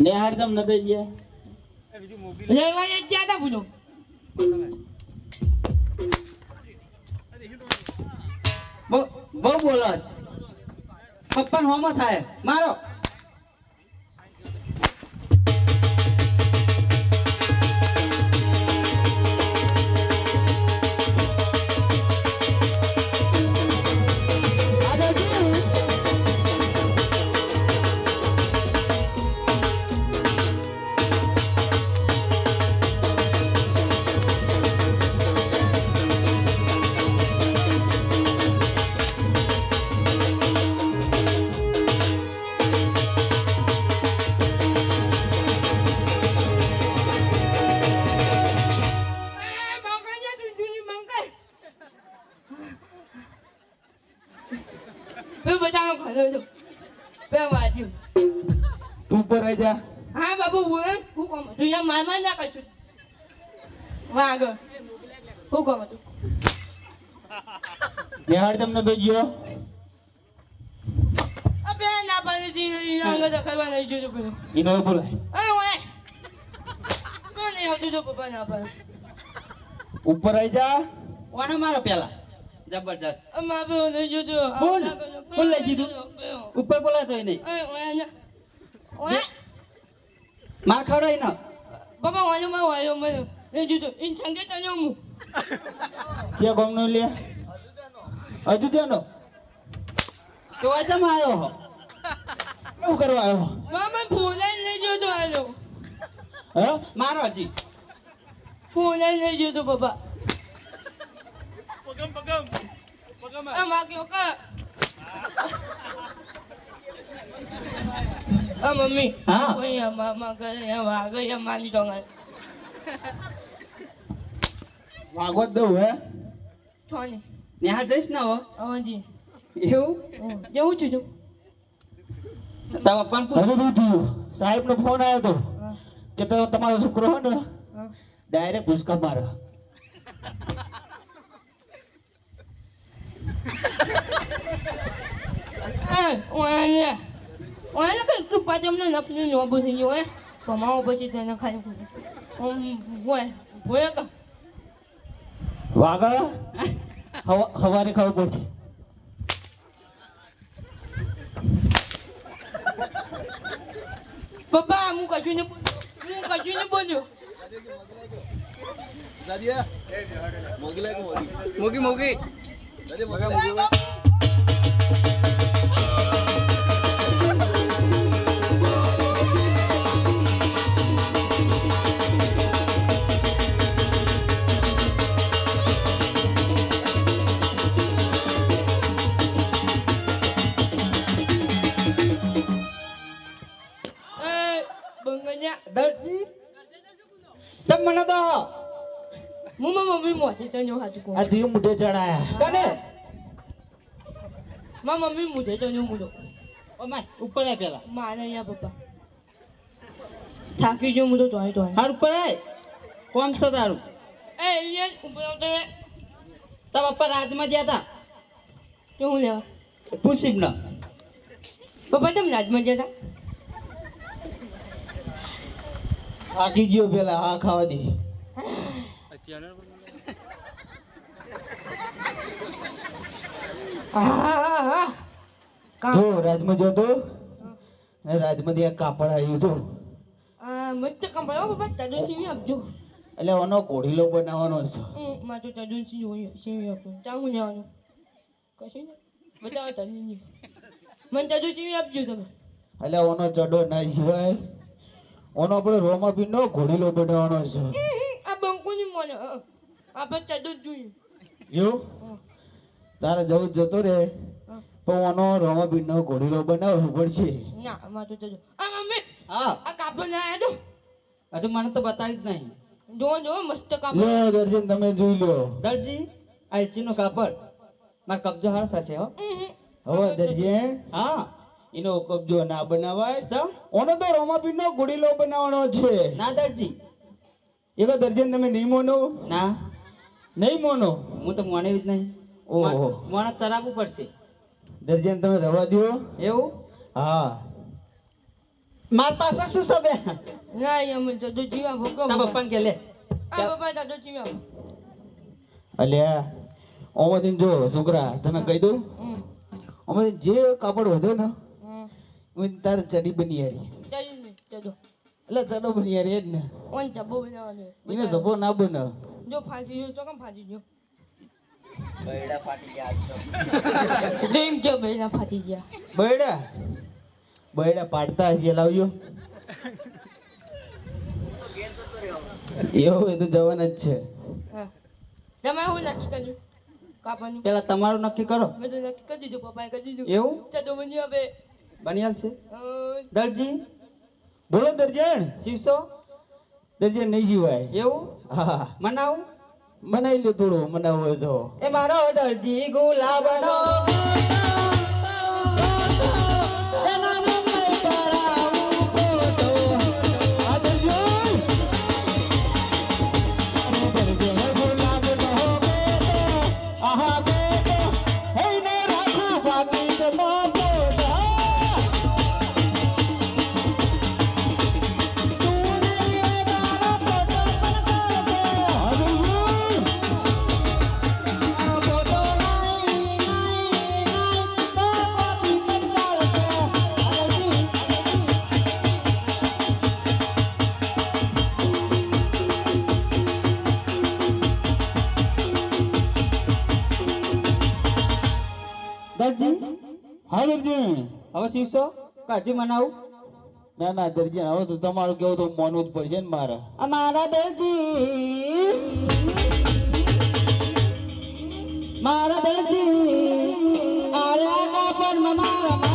નેહાડ તમ નતા ગયા? રહેવા જ ગયા હતા ભૂલો. બહુ બહુ બોલો જ. પપ્પાને હોમો થાય. મારો. ખાધો બે તું પર આવી જા. હા બાબુ બોલ હું કોમ તું યા મારવા ના કરશું. વાગ હું કોમ તું નેહાડ તમને ભેજ્યો? અબે આ બે ના પાણી જી અંગ તો કરવા નહીં જોજો પેલો. ઈનો બોલાય. એ ઓય! કોને નહીં આવતું તો પપ્પા ના પાસ ઉપર આવી જા. ઓને મારો પેલા. જબરજસ્ત. અમા બે નહીં જોજો બોલ. બોલ લઈ દીધું. ઉપર બોલાતો નહીં માર ખવડાય ન બાબા વાયો માં વાયો માં લઈ જોજો ઇન સંગે તને હું. જે ગોમ નો લે. હજુ તેનો તો આજમ આવ્યો હો? શું કરવા આવ્યો મામા ફોન નહીં જોતો આનો. હે? મારો હજી. ફોન પગમ પગમ. પગમ આ. માં કયો કા આ મમ્મી. હા. કોઈ આ મામા માની ટોંગા વાગો જ દઉં હે? થોની જઈશ ને હો આવજી એવું? જવું છું તું તારા પપ્પાને પૂછ. હવે શું થયું. સાહેબ નો ફોન આવ્યો તો. કે તો તમારો છોકરો હો ને ડાયરેક્ટ ભૂસકા મારે. Eh, ઓય ઓય ને કઈ કઈ પાછળ અમને નફની નો બધી જો હે કમાવો પછી તેને ખાલી કું ઓમ ઓય ઓય કા વાગા? હવા- હવારે ખબર પડશે. પપ્પા હું કશું ને હું કશું ને બોલ્યો મોગી મોગી. એ બંગણ્યા દરજી તમ મને તો મુમા મમ્મી મોઢે ચણ્યો હાચું કો ધીમ મુઢે ચડાયા કને મારી મમ્મી મોઢે ચણ્યો મુઢો ઓ માય ઉપર આય પેલા માને અહીંયા પપ્પા થાકી જો હું જોઈ જોઈ હાર ઉપર આય કોમ છે તારું એ એલિયન ઉપર આવતો તા પપ્પા રાજમાં ગયા હતા તો હું લેવા પૂછીબ ના પપ્પા તમે રાજમાં જતા થાકી ગયો પેલા હા ખાવા દે. હા હા હા જો રાજમાં જો તો. રાજમાંથી આ કાપડ આવ્યું હતું. આ મસ્ત કાપડ પડ્યો પપ્પા તાજો આપજો એટલે ઓનો કોઢીલો બનાવવાનો છે. હું મારે તો સીવી સીવી આપજો ત્યાં જવાનું કશું બતાવો તાજો મને આપજો તમે. એટલે ઓનો ચડો ના સિવાય ઓનો આપણે રોમા પીનો ઘોડીલો બનાવવાનો છે. આ બંકુની મને આપણે જ જોઈએ. એવું? તારે જવું જ જતો રે પણ ઓનો રોમાપીનો ઘોડીલો બનાવવો પડશે. ના માં તો તાજો આ મમ્મી હા. આ કાપડ ના આવ્યો હજુ મને તો બતાવી જ નહીં. જો જો મસ્ત કાપડ. લે દરજી તમે જોઈ લો. દરજી આ એચીનો કાપડ. માર કબજો હાર થશે હો. હવે દરજી હા. એનો કબજો ના બનાવાય. ઓનો તો રોમાપીનો ગુડીલો બનાવવાનો છે. ના દરજી એક દરજી તમે નહીં મોનો? ના. નહીં મોનો? હું તો મોને જ નહીં. ઓહો. મોને ચરાવવું પડશે. દરજી તમે રવા દો એવું? હા. માર પાસે શું છે બે ના એ અમે જો જીવા ભોગો તારા પપ્પા કે લે. આ બાપા જો જીવા અલ્યા ઓમાંથી જો છોકરા તને કહી દઉં. ઓમાંથી જે કાપડ વધે ને હું તારે ચડી બની હારી. ચાલી ને ચલો એટલે ચડો બની હારી જ ને. ઓન ચબો બનાવવાનો એને જભો ના બને જો ફાંસી જો તો કેમ ફાંસી જો બૈડા ફાટી ગયા તો. એમ કે ભાઈ ના ગયા? બૈડા? બૈડા પાડતા હશે લાવજો. એવું એ તો જવાના જ છે. હા. તમે હું નક્કી કર્યું? કાપવાનું પેલા તમારું નક્કી કરો. મેં તો નક્કી કરી દીધું પપ્પાએ કરી દીધું. એવું? ચલો બની હવે. બનિયાલ છે? દરજી? બોલો દરજણ. શિવસો? દરજણ નહીં જીવાય. એવું? હા. મનાવું? મનાવી લે થોડું મનાવું હોય તો. એ મારો દરજી ગુલાબનો. હા દરજી હવે શિવસો કાજી મનાવું? ના ના દરજી હવે તો તમારું કેવું તો માનવું જ પડશે ને મારે. અમારા દરજી. મારા દરજી. આર્યા પર મારા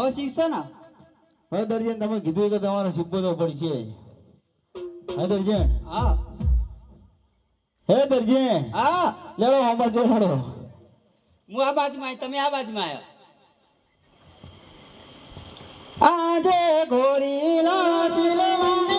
હવે ને? હવે દર્જન તમે કીધું કે તમારે શીખવો તો પડશે. હે દર્જન હા. હે દર્જન હા. લેડો આ બાજુ લેડો. હું આ બાજુમાં તમે આ બાજુમાં આવ્યો આજે ઘોરી સિલવાની મમતા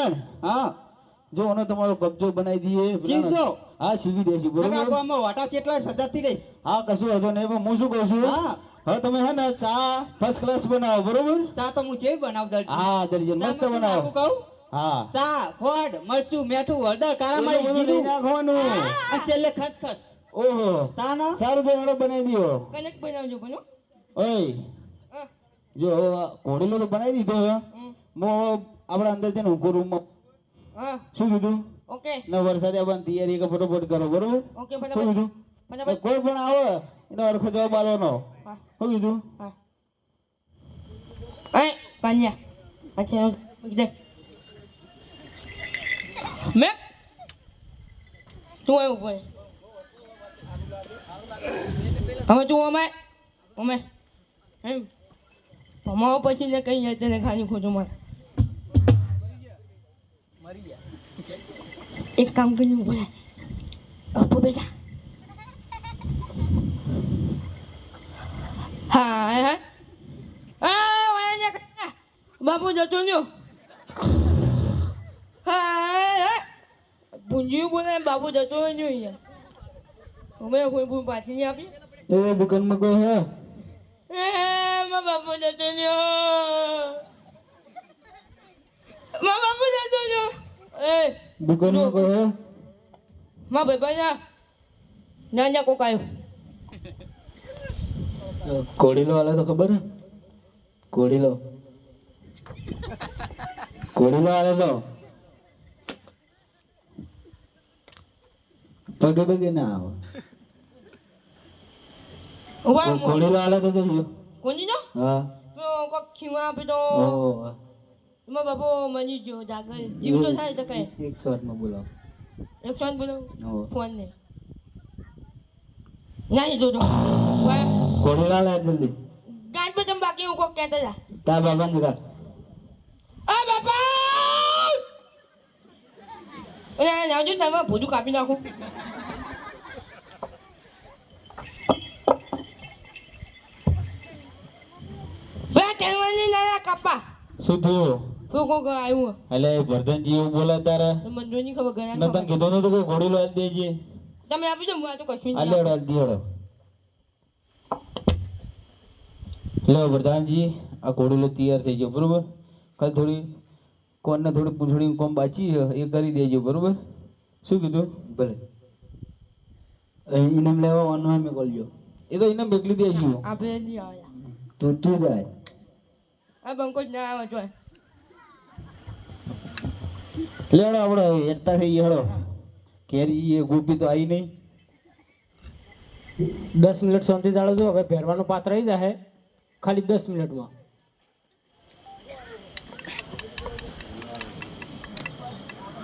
દર્જન હા. જો ઓનો તમારો કબજો બનાવી દઈએ સીવજો. હા સીવી દેશું બરોબર? ગામમાં વાટા ચેટલા સજાતી રહીશ. હા કશું વાંધો નહીં પણ હું શું કહું છું? હા. હવે તમે હે ને ચા ફર્સ્ટ ક્લાસ બનાવો બરોબર? ચા તો હું જે બનાવ દરજી. હા દરજી મસ્ત બનાવો. કહું? હા. ચા ખોડ મરચું મીઠું હળદર કાળા મરી જીરું. નાખવાનું? અને છેલ્લે ખસખસ. ઓહો. તાનો? સારું તો એનો બનાવી દીધો કનક બનાવજો બનો ઓય. જો કોડેલો તો બનાવી દીધો. મો આપણે અંદર છે ને ઊંઘો રૂમમાં હા. શું કીધું? ઓકે. ને વરસાદ આપણને તૈયારી કે ફટોફટ કરો બરોબર? ઓકે શું કીધું? કોઈ પણ આવે એનો અરખો જવાબ આવવાનો શું કીધું? હા. કાન્યા અચ્છા મે દે. મેં? તું આવ્યું ભાઈ હવે તું અમે અમે એમ. ભમાવો પછી ને કઈ યાદ તને ખાલી ખોટું મારે. એક કામ કરીને ઊભો અપો બેટા. હા હા. બાપુ જતો હા ભૂંજ્યું બોલે બાપુ જતો રહ્યો યાર અમે કોઈ ભૂ પાછી નહીં આપી. એ દુકાનમાં કોઈ હે? એ મા બાપુ જતો રહ્યો. મા બાપુ જતો રહ્યો એ દુકાનમાં કોઈ હે મા ભાઈ ભાઈ ના ના ના કોક આવ્યો કોડીલો આલે તો ખબર હે કોડીલો કોડીલો આલે તો પગે પગે ના આવે ઊભા કો- કોડીલો આલે તો જોજો કોની નો હા તો કોક ખીમા આપી તો એમાં બાપુ મની ગયો જાગર જીવ તો થાય તો કઈ. એક શોર્ટમાં બોલો એક શાંત બોલો. ફોન ને નહીં તો તો. વાહ. કોડીલો જલ્દી. ગાંઠ પર તમે બાકી હું કોક કહેતા હતા બાબા ને જગા આ બાપા! અને નાવજો તમે ભોજું કાપી નાખું. બે તહેવારની નાના કાપા. શું થયું? તો કોક આવ્યું એટલે વર્ધનજી એવું બોલે તારે મને જોઈ ખબર ઘણા મેં તને કીધું નતું કે દેજે. તમે આપી દો હું આ તો કશું નહીં લેવડો આલી દેવડો લે પ્રધાનજી આ કોડેલો તૈયાર થઈ ગયો બરોબર? કાલ થોડી કોણને થોડી પૂંછડી કોમ બાચી છે એ કરી દેજો બરોબર? શું કીધું? ભલે. ઇનામ લેવા વાનું અમે કોલજો એ તો ઇનામ બેકલી દેજો આપણે નહીં આવ્યા તું તું જાય. આ બંકો જ ના આવે જો લેવડો આપડો એડતા થઈ હેડો. કેરી એ ગોપી તો આવી નહીં. દસ મિનિટ શાંતિ જાળવજો હવે ભેરવાનું પાત્ર આવી જાય ખાલી દસ મિનિટમાં.